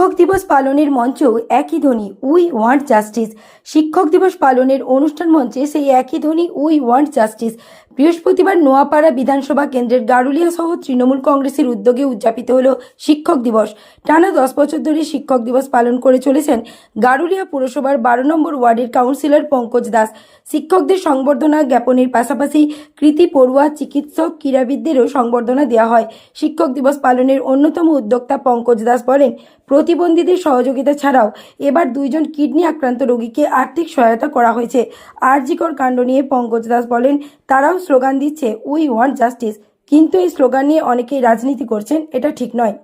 শিক্ষক দিবস পালনের মঞ্চেও একই ধ্বনি, উই ওয়ান্ট জাস্টিস। শিক্ষক দিবস পালনের অনুষ্ঠান মঞ্চে সেই একই ধ্বনি, উই ওয়ান্ট জাস্টিস। বৃহস্পতিবার নোয়াপাড়া বিধানসভা কেন্দ্রের গারুলিয়া সহ তৃণমূল কংগ্রেসের উদ্যোগে উদযাপিত হল শিক্ষক দিবস। টানা দশ বছর ধরে শিক্ষক দিবস পালন করে চলেছেন গারুলিয়া পুরসভার বারো নম্বর ওয়ার্ডের কাউন্সিলর পঙ্কজ দাস। শিক্ষকদের সংবর্ধনা জ্ঞাপনের পাশাপাশি কৃতি পড়ুয়া, চিকিৎসক, ক্রীড়াবিদদেরও সংবর্ধনা দেওয়া হয়। শিক্ষক দিবস পালনের অন্যতম উদ্যোক্তা পঙ্কজ দাস বলেন প্রতিবন্ধীদের সহযোগিতা ছাড়াও এবার দুইজন কিডনি আক্রান্ত রোগীকে আর্থিক সহায়তা করা হয়েছে। আরজিকর কাণ্ড নিয়ে পঙ্কজ দাস বলেন, তারাও স্লোগান দিচ্ছে উই ওয়ান্ট জাস্টিস কিন্তু এই স্লোগান নিয়ে অনেকেই রাজনীতি করছেন, এটা ঠিক নয়।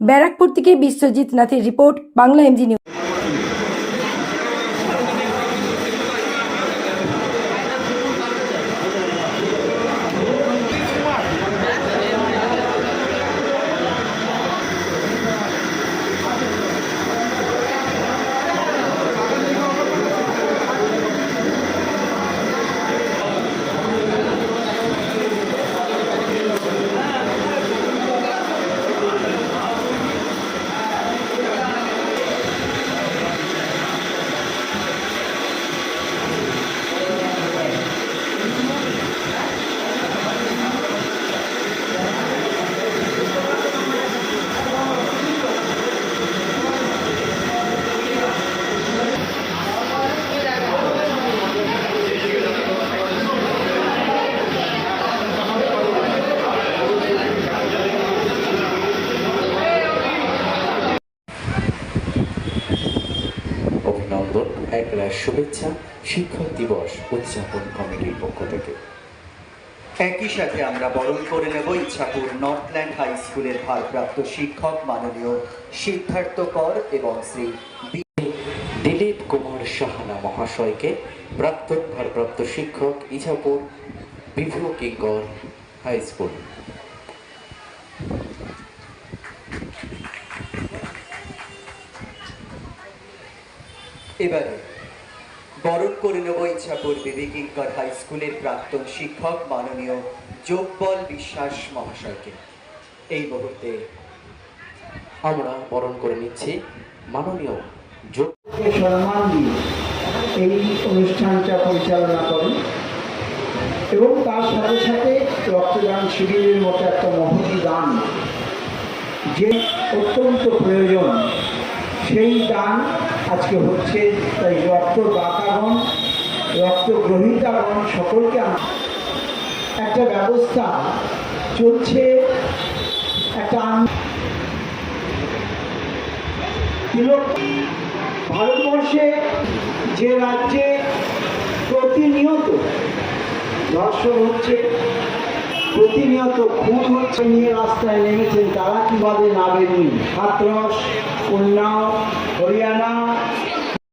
ব্যারাকপুর থেকে বিশ্বজিৎ নাথের রিপোর্ট, বাংলা এমজি নিউজ একলা শুভেচ্ছা শিক্ষক দিবস উদযাপন কমিটির পক্ষ থেকে। একই সাথে আমরা বরণ করে নেব ইচ্ছাপুর নর্থল্যান্ড হাই স্কুলের ভারপ্রাপ্ত শিক্ষক মাননীয় সিদ্ধার্থ কর এবং শ্রী দিলীপ কুমার সাহানা মহাশয়কে প্রাক্তন ভারপ্রাপ্ত শিক্ষক ইছাপুর বিভু কিঙ্কর হাই স্কুল। এবারে, বরণ করে নেব ইচ্ছা ইচ্ছাপুর বিবেকিঙ্কর হাই স্কুলের প্রাক্তন শিক্ষক মাননীয় যোগবল বিশ্বাস মহাশয়কে। এই মুহূর্তে আমরা বরণ করে নিচ্ছি মাননীয় যোগ সম্মান দিয়ে এই অনুষ্ঠানটা পরিচালনা করেন। এবং তার সাথে সাথে রক্তদান শিবিরের মতো একটা মহতি দান যে অত্যন্ত প্রয়োজন, সেই দান আজকে হচ্ছে, তাই রক্তদাতাগণ, রক্তগ্রহীতাগণ সকলকে একটা ব্যবস্থা চলছে, একটা ভারতবর্ষে যে রাজ্যে প্রতিনিয়ত ধর্ষণ হচ্ছে প্রতিনিয়ত খুন হচ্ছে নিয়ে রাস্তায় নেমেছেন তারা কীভাবে না বেরোনি? হাতরস উন্নাও হরিয়ানা